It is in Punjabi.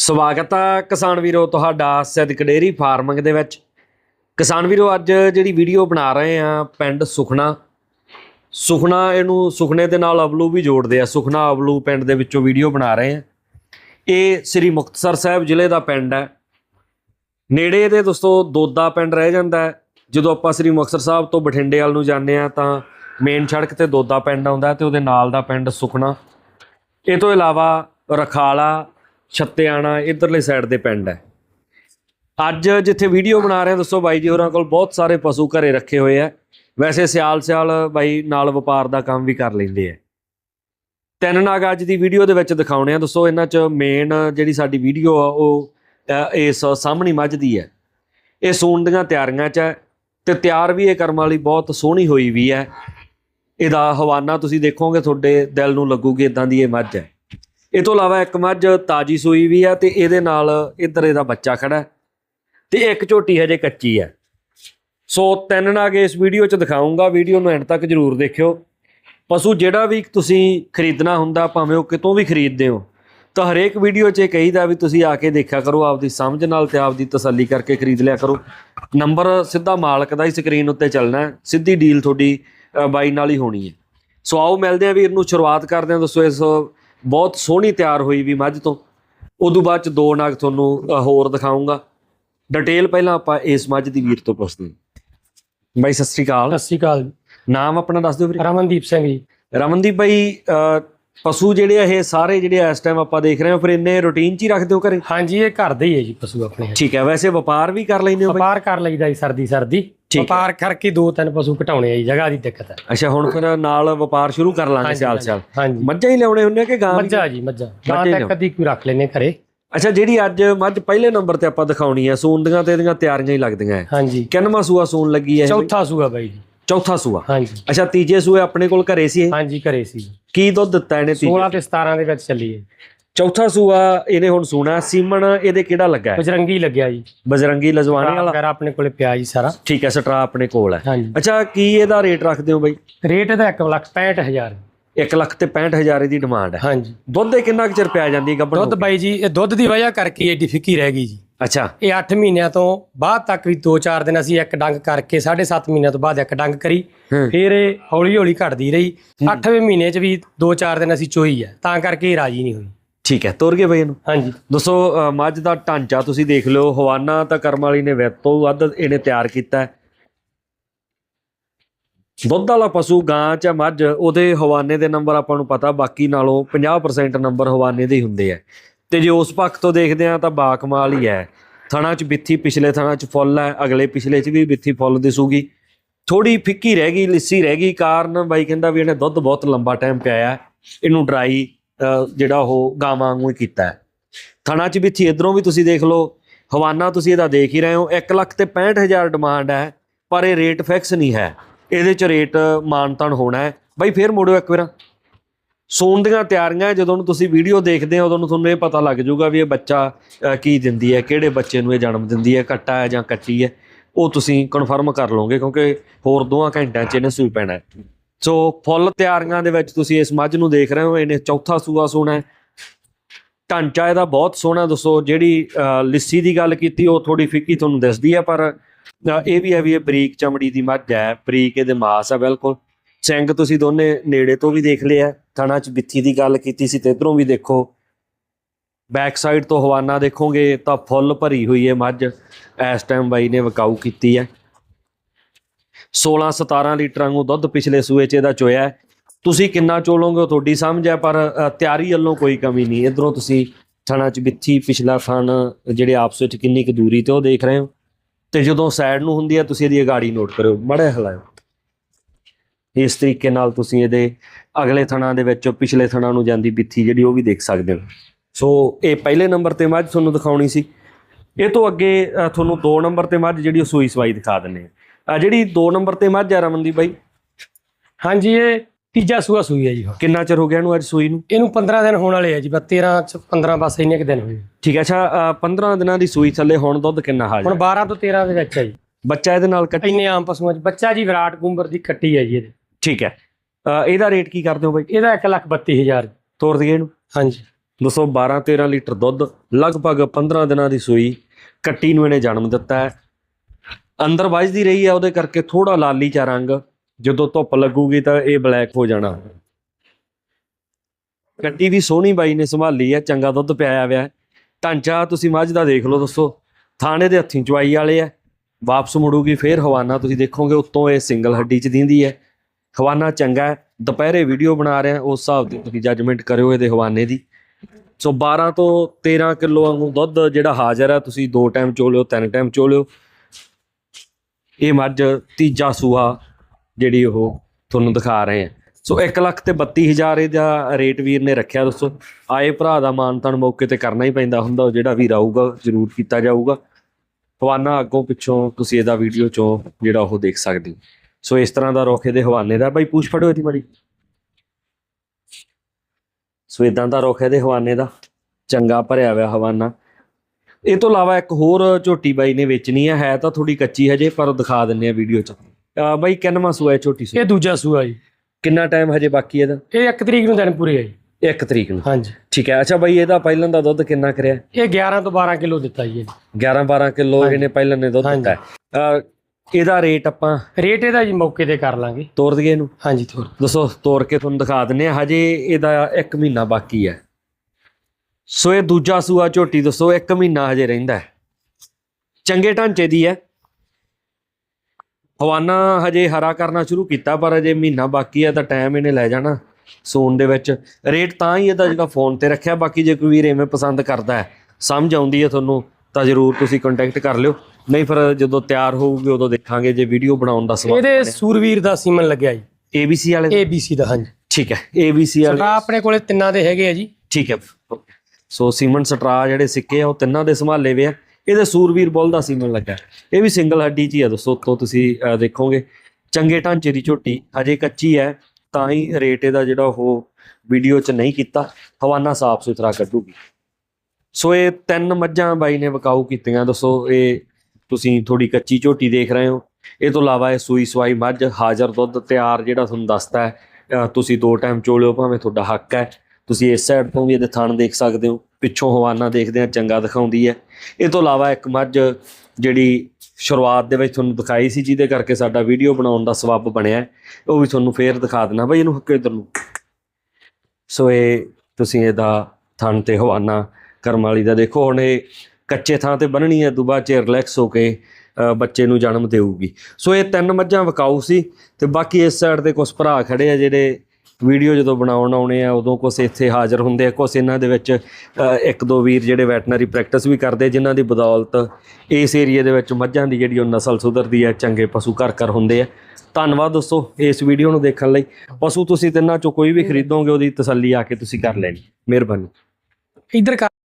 ਸਵਾਗਤ ਆ ਕਿਸਾਨ ਵੀਰੋ ਤੁਹਾਡਾ ਸਿੱਧਕ ਡੇਰੀ ਫਾਰਮਿੰਗ ਦੇ ਵਿੱਚ। ਕਿਸਾਨ ਵੀਰੋ, ਅੱਜ ਜਿਹੜੀ ਵੀਡੀਓ ਬਣਾ ਰਹੇ ਆ ਪਿੰਡ ਸੁਖਣਾ ਸੁਖਣਾ ਇਹਨੂੰ ਸੁਖਨੇ ਦੇ ਨਾਲ ਅਬਲੂ ਵੀ ਜੋੜਦੇ ਆ। ਸੁਖਣਾ ਅਬਲੂ ਪਿੰਡ ਦੇ ਵਿੱਚੋਂ ਵੀਡੀਓ ਬਣਾ ਰਹੇ ਆ। ਇਹ ਸ੍ਰੀ ਮੁਕਤਸਰ ਸਾਹਿਬ ਜ਼ਿਲ੍ਹੇ ਦਾ ਪਿੰਡ ਹੈ। ਨੇੜੇ ਇਹਦੇ ਦੋਸਤੋ ਦੋਦਾ ਪਿੰਡ ਰਹਿ ਜਾਂਦਾ ਹੈ। ਜਦੋਂ ਆਪਾਂ ਸ੍ਰੀ ਮੁਕਤਸਰ ਸਾਹਿਬ ਤੋਂ ਬਠਿੰਡੇ ਵੱਲ ਨੂੰ ਜਾਂਦੇ ਆ ਤਾਂ ਮੇਨ ਸੜਕ ਤੇ ਦੋਦਾ ਪਿੰਡ ਆਉਂਦਾ ਤੇ ਉਹਦੇ ਨਾਲ ਦਾ ਪਿੰਡ ਸੁਖਣਾ ਇਹ ਤੋਂ ਇਲਾਵਾ ਰਖਾਲਾ ਛੱਤਿਆਣਾ ਇਧਰਲੇ ਸਾਈਡ ਦੇ ਪਿੰਡ ਹੈ। ਅੱਜ ਜਿੱਥੇ ਵੀਡੀਓ ਬਣਾ ਰਹੇ ਦੱਸੋ ਬਾਈ ਜੀ ਹੋਰਾਂ ਕੋਲ ਬਹੁਤ ਸਾਰੇ ਪਸ਼ੂ ਘਰੇ ਰੱਖੇ ਹੋਏ ਆ। ਵੈਸੇ ਸਿਆਲ ਸਿਆਲ ਬਾਈ ਨਾਲ ਵਪਾਰ ਦਾ ਕੰਮ ਵੀ ਕਰ ਲੈਂਦੇ ਆ। ਤਿੰਨ ਨਾਗ ਅੱਜ ਦੀ ਵੀਡੀਓ ਦੇ ਵਿੱਚ ਦਿਖਾਉਣੇ ਆ। ਦੱਸੋ ਇਹਨਾਂ 'ਚ ਮੇਨ ਜਿਹੜੀ ਸਾਡੀ ਵੀਡੀਓ ਆ, ਉਹ ਇਸ ਸਾਹਮਣੀ ਮੱਝ ਦੀ ਹੈ। ਇਹ ਸੂਣ ਦੀਆਂ ਤਿਆਰੀਆਂ 'ਚ ਹੈ ਤੇ ਤਿਆਰ ਵੀ ਇਹ ਕਰਮ ਵਾਲੀ ਬਹੁਤ ਸੋਹਣੀ ਹੋਈ ਵੀ ਹੈ। ਇਹਦਾ ਹਵਾਨਾ ਤੁਸੀਂ ਦੇਖੋਗੇ, ਤੁਹਾਡੇ ਦਿਲ ਨੂੰ ਲੱਗੂਗੀ ਇਦਾਂ ਦੀ ਇਹ ਮੱਝ ਹੈ। ਇਹ ਤੋਂ ਇਲਾਵਾ ਇੱਕ ਮੱਝ ਤਾਜੀ ਸੂਈ ਵੀ ਆ ਤੇ ਇਹਦੇ ਨਾਲ ਇੱਧਰ ਇਹਦਾ ਬੱਚਾ ਖੜਾ ਹੈ ਤੇ ਇੱਕ ਝੋਟੀ ਹਜੇ ਕੱਚੀ ਹੈ। ਸੋ ਤਿੰਨ ਨਾਗ ਇਸ ਵੀਡੀਓ 'ਚ ਦਿਖਾਉਂਗਾ, ਵੀਡੀਓ ਨੂੰ ਐਂਡ ਤੱਕ ਜਰੂਰ ਦੇਖਿਓ। ਪਸ਼ੂ ਜਿਹੜਾ ਵੀ ਤੁਸੀਂ ਖਰੀਦਣਾ ਹੁੰਦਾ, ਭਾਵੇਂ ਉਹ ਕਿਤੋਂ ਵੀ ਖਰੀਦਦੇ ਹੋ, ਤਾਂ ਹਰੇਕ ਵੀਡੀਓ 'ਚ ਇਹ ਕਹੀਦਾ ਵੀ ਤੁਸੀਂ ਆ ਕੇ ਦੇਖਿਆ ਕਰੋ, ਆਪਦੀ ਸਮਝ ਨਾਲ ਤੇ ਆਪਦੀ ਤਸੱਲੀ ਕਰਕੇ ਖਰੀਦ ਲਿਆ ਕਰੋ। ਨੰਬਰ ਸਿੱਧਾ ਮਾਲਕ ਦਾ ਹੀ ਸਕਰੀਨ ਉੱਤੇ ਚੱਲਣਾ ਸਿੱਧੀ ਡੀਲ ਤੁਹਾਡੀ ਬਾਈ ਨਾਲ ਹੀ ਹੋਣੀ ਹੈ। ਸੋ ਆਓ ਮਿਲਦੇ ਆ ਵੀਰ ਨੂੰ, ਸ਼ੁਰੂਆਤ ਕਰਦੇ ਹਾਂ। ਦੱਸੋ ਇਸ ਬਹੁਤ ਸੋਹਣੀ ਤਿਆਰ ਹੋਈ ਵੀ ਮੱਝ ਤੋਂ। ਉਦੋਂ ਬਾਅਦ ਚ ਦੋ ਨਾਗ ਤੁਹਾਨੂੰ ਹੋਰ ਦਿਖਾਉਂਗਾ ਡਿਟੇਲ ਪਹਿਲਾਂ ਆਪਾਂ ਇਸ ਮੱਝ ਦੀ ਵੀਰ ਤੋਂ ਪੁੱਛਦੇ ਹਾਂ। ਬਾਈ ਸਤਿ ਸ੍ਰੀ ਅਕਾਲ। ਸਤਿ ਸ਼੍ਰੀ ਅਕਾਲ। ਨਾਮ ਆਪਣਾ ਦੱਸ ਦਿਓ ਵੀਰੇ। ਰਮਨਦੀਪ ਸਿੰਘ ਜੀ। ਰਮਨਦੀਪ ਬਾਈ ਪਸ਼ੂ ਜਿਹੜੇ ਆ ਇਹ ਸਾਰੇ ਜਿਹੜੇ ਇਸ ਟਾਈਮ ਆਪਾਂ ਦੇਖ ਰਹੇ ਹਾਂ ਫਿਰ ਇੰਨੇ ਰੁਟੀਨ ਚ ਹੀ ਰੱਖਦੇ ਹੋ ਘਰੇ? ਹਾਂਜੀ ਇਹ ਘਰ ਦੇ ਹੀ ਹੈ ਜੀ ਪਸ਼ੂ ਆਪਣੇ। ਠੀਕ ਹੈ ਵੈਸੇ ਵਪਾਰ ਵੀ ਕਰ ਲੈਂਦੇ ਹੋ ਵਪਾਰ ਕਰ ਲਈਦਾ ਜੀ ਸਰਦੀ ਸਰਦੀ। ਵਪਾਰ ਕਰਕੇ ਦੋ ਤਿੰਨ ਪਸ਼ੂ ਘਟਾਉਣੇ ਆ ਜੀ ਜਗ੍ਹਾ ਦੀ ਦਿੱਕਤ ਹੈ। ਅੱਛਾ ਹੁਣ ਫਿਰ ਨਾਲ ਵਪਾਰ ਸ਼ੁਰੂ ਕਰ ਲਾਂਗੇ ਸਿਆਲ ਹਾਂਜੀ ਮੱਝਾਂ ਹੀ ਲਿਆਉਣੇ ਹੁੰਦੇ ਆ ਕਿ ਗਾਂ? ਮੱਝਾਂ ਜੀ ਮੱਝਾਂ। ਗਾਂ ਤਾਂ ਕਦੀ ਕੋਈ ਰੱਖ ਲੈਨੇ ਘਰੇ। ਅੱਛਾ ਜਿਹੜੀ ਅੱਜ ਮੱਝ ਪਹਿਲੇ ਨੰਬਰ ਤੇ ਆਪਾਂ ਦਿਖਾਉਣੀ ਹੈ ਸੂਣਦੀਆਂ ਤੇ ਇਹਦੀਆਂ ਤਿਆਰੀਆਂ ਹੀ ਲੱਗਦੀਆਂ ਹੈ ਹਾਂਜੀ। ਕਿੰਨਵਾਂ ਸੂਆ ਸੂਣ ਲੱਗੀ ਹੈ? ਚੌਥਾ ਸੂਆ ਬਾਈ ਜੀ। ਚੌਥਾ ਸੂਆ। ਹਾਂਜੀ। ਅੱਛਾ ਤੀਜੇ ਸੂਏ ਆਪਣੇ ਕੋਲ ਘਰੇ ਸੀ ਹਾਂਜੀ ਘਰੇ ਸੀ। ਕੀ ਦੁੱਧ ਦਿੱਤਾ ਇਹਨੇ ਤੀਜੇ 16 ਤੇ 17 ਦੇ ਵਿੱਚ ਚੱਲੀ ਹੈ ਚੌਥਾ ਸੂਆ ਇਹਨੇ ਹੁਣ ਸੂਣਾ ਸੀਮਣ ਇਹਦੇ ਕਿਹੜਾ ਲੱਗਾ ਹੈ? ਬਜਰੰਗੀ ਲੱਗਿਆ ਜੀ। ਬਜਰੰਗੀ ਲਜਵਾਣੇ ਵਾਲਾ। ਵਗੈਰਾ ਆਪਣੇ ਕੋਲੇ ਪਿਆ ਜੀ ਸਾਰਾ। ਠੀਕ ਹੈ ਸਟਰਾ ਆਪਣੇ ਕੋਲ ਹੈ। ਹਾਂਜੀ। ਅੱਛਾ ਕੀ ਇਹਦਾ ਰੇਟ ਰੱਖਦੇ ਹੋ ਬਾਈ? ਰੇਟ ਇਹਦਾ 1 ਲੱਖ 65000 1 ਲੱਖ ਤੇ 65000 ਦੀ ਡਿਮਾਂਡ ਹੈ। ਹਾਂਜੀ। ਦੁੱਧ ਇਹ ਕਿੰਨਾ ਕੁ ਚਿਰ ਪਿਆ ਜਾਂਦੀ ਹੈ ਗੱਭਣ ਦੁੱਧ ਬਾਈ ਜੀ ਇਹ ਦੁੱਧ ਦੀ ਵਜ੍ਹਾ ਕਰਕੇ ਏਡੀ ਫਿੱਕੀ ਰਹਿ ਗਈ ਜੀ। ਅੱਛਾ। ਇਹ 8 ਮਹੀਨਿਆਂ ਤੋਂ ਬਾਅਦ ਤੱਕ ਵੀ 2-4 ਦਿਨ ਅਸੀਂ ਇੱਕ ਡੰਗ ਕਰਕੇ 7.5 ਮਹੀਨਿਆਂ ਤੋਂ ਬਾਅਦ ਇੱਕ ਡੰਗ ਕਰੀ। ਫਿਰ ਇਹ ਹੌਲੀ ਹੌਲੀ ਘਟਦੀ ਰਹੀ। 8ਵੇਂ ਮਹੀਨੇ 'ਚ ਵੀ 2-4 ਦਿਨ ਅਸੀਂ ਚੋਈ ਹੈ। ਤਾਂ ਕਰਕੇ ਇਹ ਰਾਜੀ ਨਹੀਂ ਹੋਈ। ਠੀਕ ਹੈ ਤੁਰ ਗਏ ਬਈ ਇਹਨੂੰ। ਹਾਂਜੀ। ਦੋਸਤੋ ਅ, ਮੱਝ ਦਾ ਢਾਂਚਾ ਤੁਸੀਂ ਦੇਖ ਲਿਓ ਹਵਾਨਾ ਤਾਂ ਕਰਮ ਵਾਲੀ ਨੇ ਵਿੱਤ ਤੋਂ ਵੱਧ ਇਹਨੇ ਤਿਆਰ ਕੀਤਾ। ਦੁੱਧ ਵਾਲਾ ਪਸ਼ੂ ਗਾਂ ਚ ਮੱਝ ਉਹਦੇ ਹਵਾਨੇ ਦੇ ਨੰਬਰ ਆਪਾਂ ਨੂੰ ਪਤਾ ਬਾਕੀ ਨਾਲੋਂ 50% ਨੰਬਰ ਹਵਾਨੇ ਦੇ ਹੀ ਹੁੰਦੇ ਆ। ਤੇ ਜੇ ਉਸ ਪੱਖ ਤੋਂ ਦੇਖਦੇ ਆ ਤਾਂ ਬਾ ਕਮਾਲ ਹੀ ਹੈ। ਥਣਾ ਚ ਬਿੱਥੀ ਪਿਛਲੇ ਥਣਾ ਚ ਫੁੱਲ ਹੈ ਅਗਲੇ ਪਿਛਲੇ ਚ ਵੀ ਬਿੱਥੀ ਫੁੱਲ ਦਿਸੂਗੀ। ਥੋੜੀ ਫਿੱਕੀ ਰਹਿ ਗਈ ਲਿੱਸੀ ਰਹਿ ਗਈ ਕਾਰਨ ਬਾਈ ਕਹਿੰਦਾ ਵੀ ਇਹਨੇ ਦੁੱਧ ਬਹੁਤ ਲੰਬਾ ਟਾਈਮ ਪਿਆਇਆ ਇਹਨੂੰ ਡਰਾਈ ਜਿਹੜਾ ਉਹ ਗਾਂ ਵਾਂਗੂ ਹੀ ਕੀਤਾ ਹੈ। ਥਣਾ ਚ ਬਿੱਥੀ ਇਧਰੋਂ ਵੀ ਤੁਸੀਂ ਦੇਖ ਲਓ, ਹਵਾਨਾ ਤੁਸੀਂ ਇਹਦਾ ਦੇਖ ਹੀ ਰਹੇ ਹੋ 1 ਲੱਖ ਤੇ 65000 ਡਿਮਾਂਡ ਹੈ, ਪਰ ਇਹ ਰੇਟ ਫਿਕਸ ਨਹੀਂ ਹੈ। ਇਹਦੇ ਚ ਰੇਟ ਮਾਨਤਨ ਹੋਣਾ ਹੈ। ਬਾਈ ਫੇਰ ਮੋੜੋ ਇੱਕ ਵਾਰ। ਸੂਣ ਦੀਆਂ ਤਿਆਰੀਆਂ, ਜਦੋਂ ਨੂੰ ਤੁਸੀਂ ਵੀਡੀਓ ਦੇਖਦੇ ਹੋ, ਉਦੋਂ ਨੂੰ ਤੁਹਾਨੂੰ ਇਹ ਪਤਾ ਲੱਗ ਜਾਊਗਾ ਵੀ ਇਹ ਬੱਚਾ ਕੀ ਦਿੰਦੀ ਹੈ, ਕਿਹੜੇ ਬੱਚੇ ਨੂੰ ਇਹ ਜਨਮ ਦਿੰਦੀ ਹੈ, ਕੱਟਾ ਹੈ ਜਾਂ ਕੱਚੀ ਹੈ। ਉਹ ਤੁਸੀਂ ਕਨਫਰਮ ਕਰ ਲਓਗੇ, ਕਿਉਂਕਿ ਹੋਰ ਦੋਆਂ ਘੰਟਿਆਂ 'ਚ ਇਹਨੇ ਸੂਈ ਪੈਣਾ ਹੈ। ਸੋ ਫੁੱਲ ਤਿਆਰੀਆਂ ਦੇ ਵਿੱਚ ਤੁਸੀਂ ਇਸ ਮੱਝ ਨੂੰ ਦੇਖ ਰਹੇ ਹੋ, ਇਹਨੇ ਚੌਥਾ ਸੂਆ ਸੋਣਾ ਹੈ। ਢਾਂਚਾ ਇਹਦਾ ਬਹੁਤ ਸੋਹਣਾ, ਦੱਸੋ ਜਿਹੜੀ ਲਿੱਸੀ ਦੀ ਗੱਲ ਕੀਤੀ, ਉਹ ਥੋੜੀ ਫਿੱਕੀ ਤੁਹਾਨੂੰ ਦਿਸਦੀ ਹੈ, ਪਰ ਇਹ ਵੀ ਹੈ ਵੀ ਇਹ ਬਰੀਕ ਚਮੜੀ ਦੀ ਮੱਝ ਹੈ, ਬਰੀਕ ਇਹਦੇ ਮਾਸ ਹੈ ਬਿਲਕੁਲ। ਸਿੰਘ ਤੁਸੀਂ ਦੋਨੇ ਨੇੜੇ ਤੋਂ ਵੀ ਦੇਖ ਲਿਆ, ਥਣਾ ਚ ਬਿੱਥੀ ਦੀ ਗੱਲ ਕੀਤੀ ਸੀ, ਤੇ ਇਧਰੋਂ ਵੀ ਦੇਖੋ। ਬੈਕ ਸਾਈਡ ਤੋਂ ਹਵਾਨਾ ਦੇਖੋਗੇ, ਤਾਂ ਫੁੱਲ ਭਰੀ ਹੋਈ ਹੈ ਮੱਝ, ਇਸ ਟਾਈਮ ਬਾਈ ਨੇ ਵਕਾਊ ਕੀਤੀ ਹੈ। 16 17 ਲੀਟਰਾਂ ਨੂੰ ਦੁੱਧ ਪਿਛਲੇ ਸੂਏ ਚ ਇਹਦਾ ਚੋਇਆ ਤੁਸੀਂ ਕਿੰਨਾ ਚੋਲੋਗੇ ਤੁਹਾਡੀ ਸਮਝ ਹੈ, ਪਰ ਤਿਆਰੀ ਵੱਲੋਂ ਕੋਈ ਕਮੀ ਨਹੀਂ। ਇਧਰੋਂ ਤੁਸੀਂ ਥਣਾ ਚ ਬਿੱਥੀ ਪਿਛਲਾ ਥਣ, ਜਿਹੜੇ ਆਪਸ ਵਿੱਚ ਕਿੰਨੀ ਕੁ ਦੂਰੀ ਤੇ ਉਹ ਦੇਖ ਰਹੇ ਹੋ। ਤੇ ਜਦੋਂ ਸਾਈਡ ਨੂੰ ਹੁੰਦੀ ਹੈ, ਤੁਸੀਂ ਇਹਦੀ ਅਗਾੜੀ ਨੋਟ ਕਰਿਓ। ਮੜੇ ਹਲਾਇਓ। ਇਸ ਤਰੀਕੇ ਨਾਲ ਤੁਸੀਂ ਇਹਦੇ ਅਗਲੇ ਥਣਾ ਦੇ ਵਿੱਚ ਪਿਛਲੇ ਥਣਾ ਨੂੰ ਜਾਂਦੀ ਬਿੱਥੀ ਜਿਹੜੀ, ਉਹ ਵੀ ਦੇਖ ਸਕਦੇ ਹੋ। ਸੋ ਇਹ ਪਹਿਲੇ ਨੰਬਰ ਤੇ ਮੱਝ ਤੁਹਾਨੂੰ ਦਿਖਾਉਣੀ ਸੀ। ਇਹ ਤੋਂ ਅੱਗੇ ਤੁਹਾਨੂੰ 2 ਨੰਬਰ ਤੇ ਮੱਝ ਜਿਹੜੀ, ਉਹ ਸੂਈ ਸਵਾਈ ਦਿਖਾ ਦਿੰਨੇ ਆ ਜਿਹੜੀ 2 ਨੰਬਰ ਤੇ ਮੱਝ ਹੈ ਰਮਨਦੀਪ ਬਾਈ। ਹਾਂਜੀ ਇਹ ਤੀਜਾ ਸੂਆ ਸੂਈ ਹੈ ਜੀ। ਕਿੰਨਾ ਚਿਰ ਹੋ ਗਿਆ ਇਹਨੂੰ ਅੱਜ ਸੂਈ ਨੂੰ? ਇਹਨੂੰ 15 ਦਿਨ ਹੋਣ ਵਾਲੇ ਆ ਜੀ ਬਸ 13 ਚ 15 ਬਸ ਇੰਨੇ ਕੁ ਦਿਨ ਹੋਏ। ਠੀਕ ਹੈ ਅੱਛਾ ਅ, 15 ਦਿਨਾਂ ਦੀ ਸੂਈ ਥੱਲੇ ਹੁਣ ਦੁੱਧ ਕਿੰਨਾ ਹਾਜ਼ਰ ਹੁਣ 12 ਤੋਂ 13 ਦੇ ਵਿੱਚ ਹੈ ਜੀ। ਬੱਚਾ ਇਹਦੇ ਨਾਲ ਕੱਟੀ? ਇੰਨੇ ਆਮ ਪਸ਼ੂਆਂ 'ਚ ਬੱਚਾ ਜੀ ਵਿਰਾਟ ਕੁੰਬਰ ਦੀ ਕੱਟੀ ਹੈ ਜੀ ਇਹਦੇ। ਠੀਕ ਹੈ। ਇਹਦਾ ਰੇਟ ਕੀ ਕਰਦੇ ਹੋ ਬਾਈ? ਇਹਦਾ 1 ਲੱਖ 32000 ਤੋਰ ਦਈਏ ਇਹਨੂੰ। ਹਾਂਜੀ। ਦੋਸਤੋ 12 13 ਲੀਟਰ ਦੁੱਧ ਲਗਭਗ 15 ਦਿਨਾਂ ਦੀ ਸੂਈ ਕੱਟੀ ਨੂੰ ਇਹਨੇ ਜਨਮ ਦਿੱਤਾ ਹੈ। ਅੰਦਰ ਵੱਜਦੀ ਰਹੀ ਹੈ ਉਹਦੇ ਕਰਕੇ ਥੋੜਾ ਲਾਲੀ ਚਾ ਰੰਗ, ਜਦੋਂ ਧੁੱਪ ਲੱਗੂਗੀ ਤਾਂ ਇਹ ਬਲੈਕ ਹੋ ਜਾਣਾ। ਕੱਟੀ ਵੀ ਸੋਹਣੀ ਬਾਈ ਨੇ ਸੰਭਾਲੀ ਹੈ ਚੰਗਾ ਦੁੱਧ ਪਿਆਇਆ ਹੋਇਆ ਹੈ ਢਾਂਚਾ ਤੁਸੀਂ ਮੱਝ ਦਾ ਦੇਖ ਲਓ ਦੱਸੋ, ਥਾਣੇ ਦੇ ਹੱਥੀਂ ਚਵਾਈ ਵਾਲੇ ਆ। ਵਾਪਸ ਮੁੜੂਗੀ, ਫੇਰ ਹਵਾਨਾ ਤੁਸੀਂ ਦੇਖੋਗੇ, ਉੱਤੋਂ ਇਹ ਸਿੰਗਲ ਹੱਡੀ ਚ ਦਿੰਦੀ ਹੈ ਹਵਾਨਾ ਚੰਗਾ ਹੈ, ਦੁਪਹਿਰੇ ਵੀਡੀਓ ਬਣਾ ਰਿਹਾ, ਉਸ ਹਿਸਾਬ ਦੀ ਤੁਸੀਂ ਜੱਜਮੈਂਟ ਕਰਿਓ ਇਹਦੇ ਹਵਾਨੇ ਦੀ। ਸੋ 12 ਤੋਂ 13 ਕਿਲੋ ਵਾਂਗੂ ਦੁੱਧ ਜਿਹੜਾ ਹਾਜ਼ਰ ਹੈ ਤੁਸੀਂ ਦੋ ਟਾਈਮ ਚੋ ਲਿਓ ਤਿੰਨ ਟਾਈਮ ਚੋ ਲਿਓ ਇਹ ਮੱਝ ਤੀਜਾ ਸੂਆ ਜਿਹੜੀ ਉਹ ਤੁਹਾਨੂੰ ਦਿਖਾ ਰਹੇ ਆ ਸੋ 1 ਲੱਖ ਤੇ 32000 ਇਹਦਾ ਰੇਟ ਵੀਰ ਨੇ ਰੱਖਿਆ ਦੋਸਤੋ। ਆਏ ਭਰਾ ਦਾ ਮਾਨਤਨ ਮੌਕੇ ਤੇ ਕਰਨਾ ਹੀ ਪੈਂਦਾ ਹੁੰਦਾ, ਉਹ ਜਿਹੜਾ ਵੀਰ ਆਊਗਾ ਜ਼ਰੂਰ ਕੀਤਾ ਜਾਊਗਾ। ਹਵਾਨਾ ਅੱਗੋਂ ਪਿੱਛੋਂ ਤੁਸੀਂ ਇਹਦਾ ਵੀਡੀਓ ਚੋਂ ਜਿਹੜਾ ਉਹ ਦੇਖ ਸਕਦੇ ਹੋ। ਸੋ ਇਸ ਤਰ੍ਹਾਂ ਦਾ ਰੁੱਖ ਦੇ ਹਵਾਨੇ ਦਾ। ਬਾਈ, ਪੂਛ ਫੜੋ ਇਹਦੀ ਮੜੀ। ਸੋ ਇਦਾਂ ਦਾ ਰੁੱਖ ਦੇ ਹਵਾਨੇ ਦਾ। ਚੰਗਾ ਭਰਿਆ ਹੋਇਆ ਹਵਾਨਾ। ਇਹ ਤੋਂ ਇਲਾਵਾ ਇੱਕ ਹੋਰ ਝੋਟੀ ਬਾਈ ਨੇ ਵੇਚਣੀ ਹੈ ਹੈ ਤਾਂ ਥੋੜੀ ਕੱਚੀ ਹਜੇ ਪਰ ਦਿਖਾ ਦਿੰਨੇ ਆ ਵੀਡੀਓ 'ਚ। ਬਾਈ ਕਿੰਨਵਾਂ ਸੂਆ ਹੈ ਝੋਟੀ ਸੂ? ਇਹ ਦੂਜਾ ਸੂਆ ਜੀ। ਕਿੰਨਾ ਟਾਈਮ ਹਜੇ ਬਾਕੀ ਇਹਦਾ? ਇਹ 1 ਤਰੀਕ ਨੂੰ ਦਿਨ ਪੂਰੇ ਆ ਜੀ। 1 ਤਰੀਕ ਨੂੰ। ਹਾਂਜੀ। ਠੀਕ ਹੈ ਅੱਛਾ ਬਾਈ ਇਹਦਾ ਪਹਿਲਾਂ ਦਾ ਦੁੱਧ ਕਿੰਨਾ ਕਰਿਆ? ਇਹ 11 ਤੋਂ 12 ਕਿਲੋ ਦਿੱਤਾ ਜੀ ਇਹਨੇ। 11 12 ਕਿਲੋ ਇਹਨੇ ਪਹਿਲਾਂ ਨੇ ਦੁੱਧ। ਦਿੱਤਾ। ਇਹਦਾ ਰੇਟ ਆਪਾਂ ਰੇਟ ਇਹਦਾ ਜੀ ਮੌਕੇ ਤੇ ਕਰ ਲਾਂਗੇ। ਤੋਰ ਦਈਏ ਇਹਨੂੰ? ਹਾਂਜੀ ਥੋੜਾ ਦੱਸੋ ਤੋਰ ਕੇ ਤੁਹਾਨੂੰ ਦਿਖਾ ਦਿੰਨੇ ਆ। ਹਜੇ ਇਹਦਾ 1 ਮਹੀਨਾ ਬਾਕੀ ਹੈ। ਸੋ ਇਹ ਦੂਜਾ ਸੂਆ ਝੋਟੀ ਦੱਸੋ 1 ਮਹੀਨਾ ਹਜੇ ਰਹਿੰਦਾ ਹੈ। ਚੰਗੇ ਢਾਂਚੇ ਦੀ ਹੈ। ਹਵਾਨਾ ਹਜੇ ਹਰਾ ਕਰਨਾ ਸ਼ੁਰੂ ਕੀਤਾ ਪਰ ਹਜੇ ਮਹੀਨਾ ਬਾਕੀ ਹੈ ਤਾਂ ਟਾਈਮ ਇਹਨੇ ਲੈ ਜਾਣਾ ਸੂਨ ਦੇ ਵਿੱਚ। ਰੇਟ ਤਾਂ ਹੀ ਇਹਦਾ ਜਿਹੜਾ ਫੋਨ ਤੇ ਰੱਖਿਆ ਬਾਕੀ ਜੇ ਕੋਈ ਵੀਰ ਐਵੇਂ ਪਸੰਦ ਕਰਦਾ ਹੈ ਸਮਝ ਆਉਂਦੀ ਹੈ ਤੁਹਾਨੂੰ ਤਾਂ ਜ਼ਰੂਰ ਤੁਸੀਂ ਕੰਟੈਕਟ ਕਰ ਲਿਓ। ਨਹੀਂ ਫਿਰ ਜਦੋਂ ਤਿਆਰ ਹੋਊਗੀ ਉਦੋਂ ਦੇਖਾਂਗੇ ਜੇ ਵੀਡੀਓ ਬਣਾਉਣ ਦਾ ਸਵਾਲ ਇਹਦੇ ਸੂਰਵੀਰ ਦਾ ਸੀਮਨ ਲੱਗਿਆ ਜੀ। ABC ਵਾਲੇ ABC ਦਾ ਹਾਂਜੀ। ਠੀਕ ਹੈ ABC ਵਾਲੇ। ਸਟਰਾ ਆਪਣੇ ਕੋਲੇ ਤਿੰਨਾਂ ਦੇ ਹੈਗੇ ਆ ਜੀ। ਠੀਕ ਹੈ। ਸੋ ਸੀਮਨ ਸਟਰਾ ਜਿਹੜੇ ਸਿੱਕੇ ਆ, ਉਹ ਤਿੰਨਾਂ ਦੇ ਸੰਭਾਲੇ ਵੇ ਆ। ਇਹਦੇ ਸੂਰਵੀਰ ਬੁੱਲ ਦਾ ਸੀਮਨ ਲੱਗਾ। ਇਹ ਵੀ ਸਿੰਗਲ ਹੱਡੀ 'ਚ ਹੀ ਆ ਦੋਸਤੋ ਤੋਂ ਤੁਸੀਂ ਦੇਖੋਗੇ। ਚੰਗੇ ਢਾਂਚੇ ਦੀ ਝੋਟੀ ਹਜੇ ਕੱਚੀ ਹੈ, ਤਾਂ ਹੀ ਰੇਟ ਇਹਦਾ ਜਿਹੜਾ ਉਹ ਵੀਡੀਓ 'ਚ ਨਹੀਂ ਕੀਤਾ। ਹਵਾਨਾ ਸਾਫ਼ ਸੁਥਰਾ ਕੱਢੂਗੀ। ਸੋ ਇਹ ਤਿੰਨ ਮੱਝਾਂ ਬਾਈ ਨੇ ਵਕਾਊ ਕੀਤੀਆਂ। ਦੱਸੋ ਇਹ ਤੁਸੀਂ ਥੋੜੀ ਕੱਚੀ ਝੋਟੀ ਦੇਖ ਰਹੇ ਹੋ। ਇਹ ਤੋਂ ਇਲਾਵਾ ਇਹ ਸੂਈ ਸਵਾਈ ਮੱਝ, ਹਾਜ਼ਰ ਦੁੱਧ ਤਿਆਰ ਜਿਹੜਾ ਤੁਹਾਨੂੰ ਦੱਸਦਾ ਹੈ ਤੁਸੀਂ ਦੋ ਟਾਈਮ ਚੋਲਿਓ, ਭਾਵੇਂ ਤੁਹਾਡਾ ਹੱਕ ਹੈ। ਤੁਸੀਂ ਇਸ ਸਾਈਡ ਤੋਂ ਵੀ ਇਹਦੇ ਥਣ ਦੇਖ ਸਕਦੇ ਹੋ, ਪਿੱਛੋਂ ਹਵਾਨਾ ਦੇਖਦੇ ਆ ਚੰਗਾ ਦਿਖਾਉਂਦੀ ਹੈ। ਇਹ ਤੋਂ ਇਲਾਵਾ ਇੱਕ ਮੱਝ ਜਿਹੜੀ ਸ਼ੁਰੂਆਤ ਦੇ ਵਿੱਚ ਤੁਹਾਨੂੰ ਦਿਖਾਈ ਸੀ, ਜਿਹਦੇ ਕਰਕੇ ਸਾਡਾ ਵੀਡੀਓ ਬਣਾਉਣ ਦਾ ਸਬੱਬ ਬਣਿਆ ਉਹ ਵੀ ਤੁਹਾਨੂੰ ਫੇਰ ਦਿਖਾ ਦੇਣਾ ਬਈ ਇਹਨੂੰ ਹੱਕੇ ਇਧਰ ਨੂੰ। ਸੋ ਇਹ ਤੁਸੀਂ ਇਹਦਾ ਥਣ ਤੇ ਹਵਾਨਾ ਕਰਮ ਵਾਲੀ ਦਾ ਦੇਖੋ, ਹੁਣ ਇਹ ਕੱਚੇ ਥਾਂ ਤੇ ਬੰਨਣੀ ਹੈ ਦੁਬਾਰਾ ਚ ਰਿਲੈਕਸ ਹੋ ਕੇ ਬੱਚੇ ਨੂੰ ਜਨਮ ਦੇਊਗੀ। ਸੋ ਇਹ ਤਿੰਨ ਮੱਝਾਂ ਵਿਕਾਊ ਸੀ, ਤੇ ਬਾਕੀ ਇਸ ਸਾਈਡ ਤੇ ਕੁਝ ਭਰਾ ਖੜੇ ਆ ਜਿਹੜੇ ਵੀਡੀਓ ਜਦੋਂ ਬਣਾਉਣ ਆਉਣੇ ਆ, ਉਦੋਂ ਕੁਝ ਇੱਥੇ ਹਾਜ਼ਰ ਹੁੰਦੇ ਆ ਕੁਝ ਇਹਨਾਂ ਦੇ ਵਿੱਚ ਇੱਕ ਦੋ ਵੀਰ ਜਿਹੜੇ ਵੈਟਨਰੀ ਪ੍ਰੈਕਟਿਸ ਵੀ ਕਰਦੇ, ਜਿਨ੍ਹਾਂ ਦੀ ਬਦੌਲਤ ਇਸ ਏਰੀਆ ਦੇ ਵਿੱਚ ਮੱਝਾਂ ਦੀ ਜਿਹੜੀ ਉਹ ਨਸਲ ਸੁਧਰਦੀ ਹੈ ਚੰਗੇ ਪਸ਼ੂ ਘਰ ਘਰ ਹੁੰਦੇ ਆ। ਧੰਨਵਾਦ ਦੋਸਤੋ ਇਸ ਵੀਡੀਓ ਨੂੰ ਦੇਖਣ ਲਈ। ਪਸ਼ੂ ਤੁਸੀਂ ਤਿੰਨਾਂ ਚੋਂ ਕੋਈ ਵੀ ਖਰੀਦੋਗੇ, ਉਹਦੀ ਤਸੱਲੀ ਆ ਕੇ ਤੁਸੀਂ ਕਰ ਲੈਣੀ। ਮਿਹਰਬਾਨੀ। ਇੱਧਰ